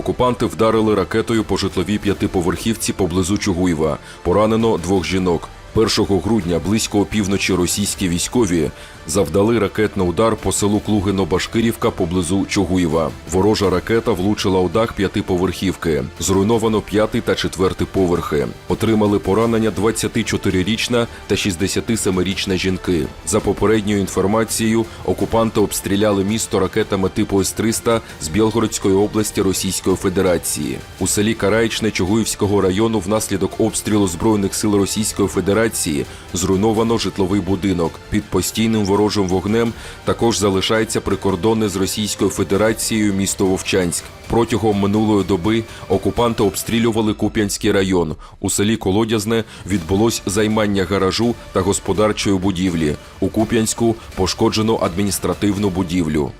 Окупанти вдарили ракетою по житловій п'ятиповерхівці поблизу Чугуєва. Поранено двох жінок. 1 грудня близько опівночі російські військові завдали ракетний удар по селу Клугино-Башкирівка поблизу Чугуєва. Ворожа ракета влучила у дах п'ятиповерхівки. Зруйновано п'ятий та четвертий поверхи. Отримали поранення 24-річна та 67-річна жінки. За попередньою інформацією, окупанти обстріляли місто ракетами типу С-300 з Білгородської області Російської Федерації. У селі Караїчне Чугуївського району внаслідок обстрілу збройних сил Російської Федерації зруйновано житловий будинок. Під постійним ворожим вогнем також залишається прикордонне з Російською Федерацією місто Вовчанськ. Протягом минулої доби окупанти обстрілювали Куп'янський район. У селі Колодязне відбулось займання гаражу та господарчої будівлі. У Куп'янську пошкоджено адміністративну будівлю.